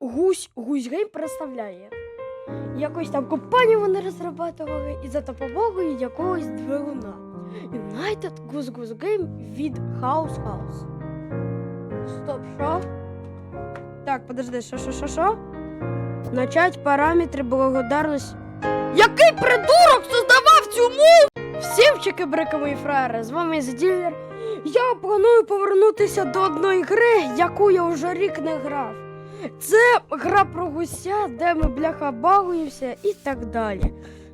Гусь Гусь Гейм представляє. Якусь там компанію вони розробляли і за допомогою якогось двигуна. United Goose Goose Game від House House. Стоп, що? Так, подожди, що, що, що, що? Начать параметри благодарності. Який придурок создавав цю мову? Всім чики мої фраєри, з вами Ділер. Я планую повернутися до одної гри, яку я вже рік не грав. Це гра про гуся, де ми бляха багуємося і так далі.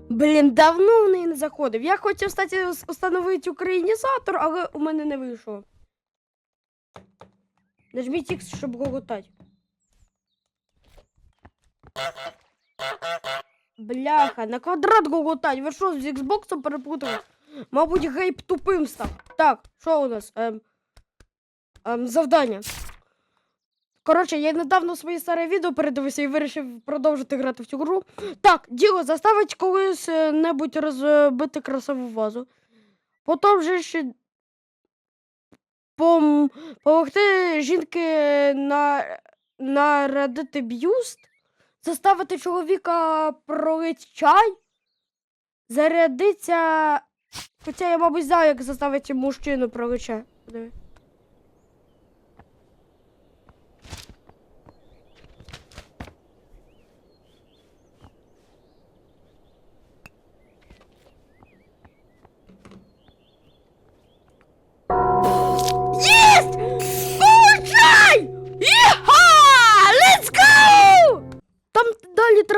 Блін, давно в неї не заходив. Я хотів стати встановити українізатор, але у мене не вийшло. Нажміть X, щоб гоготати. Бляха, на квадрат гоготать. Ви що з Xbox перепутали? Мабуть, гейп тупим став. Так, що у нас? Ем, ем, завдання. Коротше, я недавно своє старе відео передивився і вирішив продовжити грати в цю гру. Так, діло заставить колись е, небудь розбити красиву вазу. Потім вже ще пом... помогти жінки на... нарадити б'юст, заставити чоловіка пролити чай, зарядиться. Хоча я, мабуть, знаю, як заставити мужчину пролити чай.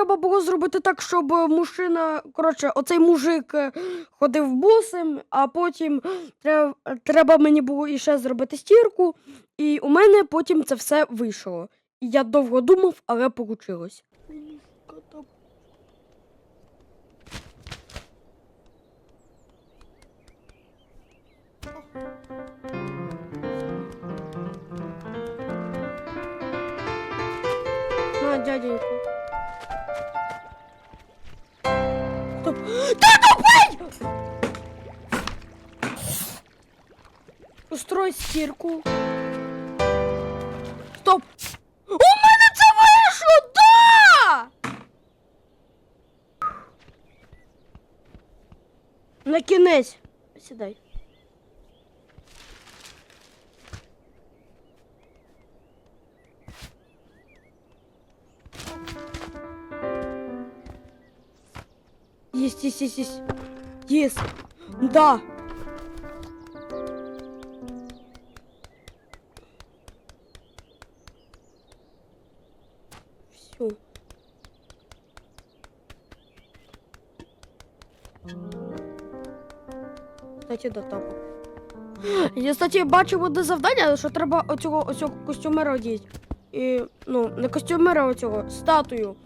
Треба було зробити так, щоб мужчина, коротше, оцей мужик е, ходив босим, а потім треба, треба мені було іще зробити стірку, і у мене потім це все вийшло. І я довго думав, але вийшло. Дяденьку. Стоп. Ти тупий! Устрой стірку. Стоп! У мене це! Да! На кінець. Сідай. Есть, есть, есть, есть. Есть. Да. Все. Кстати, до топу. Я, кстати, бачив одне завдання, що треба оцього, оцього костюмера одіти. І, ну, не костюмера оцього, статую.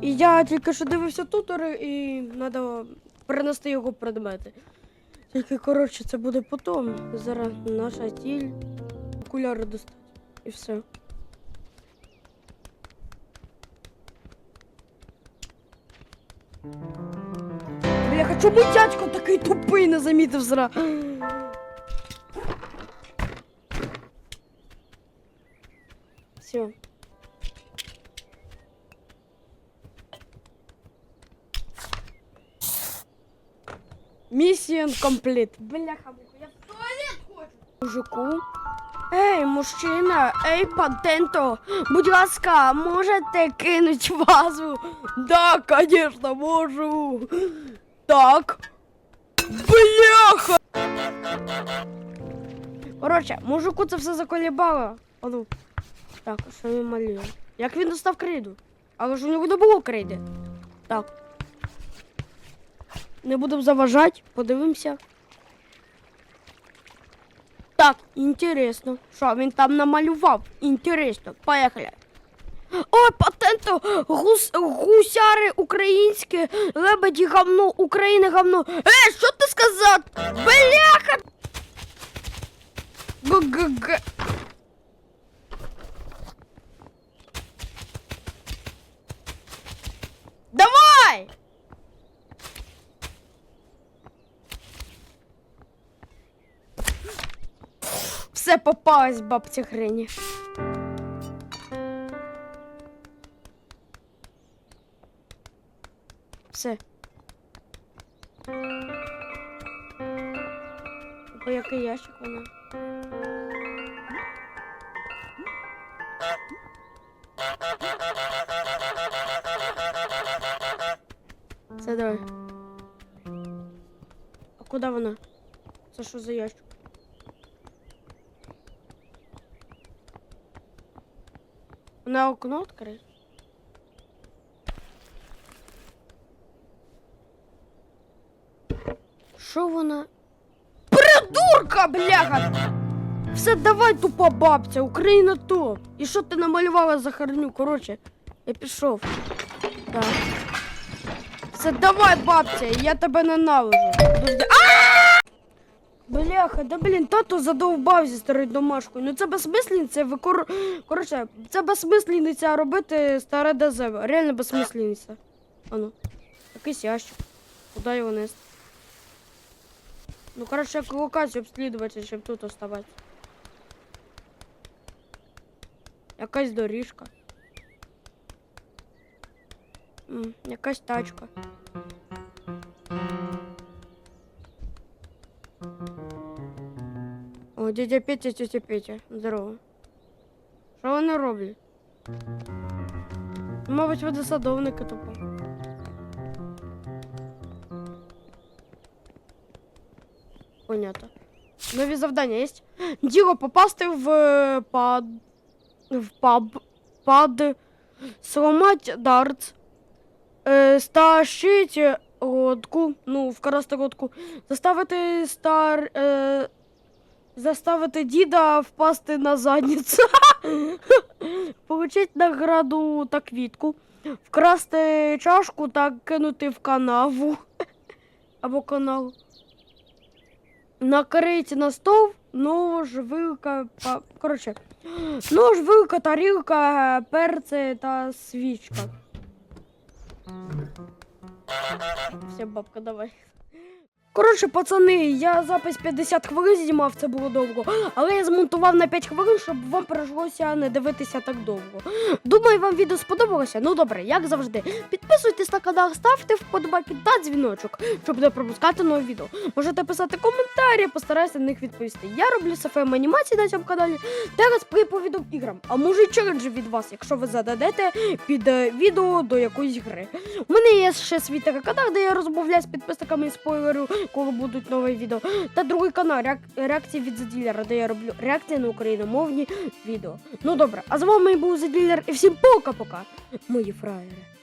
І я тільки що дивився тутори, і треба перенести його предмети. Тільки, коротше, це буде потім. Зараз наша ціль. Окуляри достати. І все. Бляха, чому дядько такий тупий не замітив зра? Все. Місія компліт. Бляха, я в туалет хочу. Мужику. Ей, мужчина, ей, патенто, будь ласка, можете кинуть вазу? Да, конечно, можу. Так. Бляха! Коротше, мужику це все заколібало. А ну. Так, що він малює? Як він достав крейду? Але ж у нього не було крейди. Так. Не будемо заважати, подивимося. Так, інтересно. Що він там намалював? Інтересно. Поїхали. Ой, патенто, гус, гусяри українські, лебеді гавно, України гавно. Е, що ти сказав? Бляха! Г-г-г. Давай! все попалась бабці Грині. Все. Бо який ящик вона. Це давай. А куди вона? Це що за ящик? Вона окно відкриє? Що вона? Придурка, бляха! Все, давай, тупа бабця, Україна топ. І що ти намалювала за херню? Коротше, я пішов. Так. Все, давай, бабця, я тебе ненавижу. Подожди. Бляха, да блін, тато задовбався старою домашкою. Ну це безсмисленниця, викор... Коротше, це безсмисленниця робити старе ДЗ. Реально безсмисленниця. Ану, якийсь ящик. Куди його нести? Ну, коротше, як локацію обслідувати, щоб тут оставати. Якась доріжка. М, якась тачка. Дядя Петя, тетя Петя. Здорово. Що вони роблять? Мабуть, вони садовники тупо. Понятно. Нові завдання є. Діло попасти в е, пад... в паб... пад... сломать дартс, е, стащить лодку, ну, вкрасти лодку, заставити стар... Е, заставити діда впасти на задницю, получить награду та квітку, вкрасти чашку та кинути в канаву або канал. Накрити на стол, нож, вилка, коротше, нож, вилка, тарілка, перце та свічка. Все, бабка, давай. Коротше, пацани, я запис 50 хвилин знімав, це було довго, але я змонтував на 5 хвилин, щоб вам прийшлося не дивитися так довго. Думаю, вам відео сподобалося. Ну добре, як завжди. Підписуйтесь на канал, ставте вподобайки та дзвіночок, щоб не пропускати нові відео. Можете писати коментарі, постараюся на них відповісти. Я роблю сфм анімації на цьому каналі. Зараз приповідом іграм. А може й челенджі від вас, якщо ви зададете під е, відео до якоїсь гри. У мене є ще свій канал, де я розмовляю з підписниками і спойлерю, коли будуть нові відео. Та другий канал реак... реакції від Заділера, де я роблю реакції на україномовні відео. Ну добре, а з вами був Заділер і всім пока-пока, мої фраєри.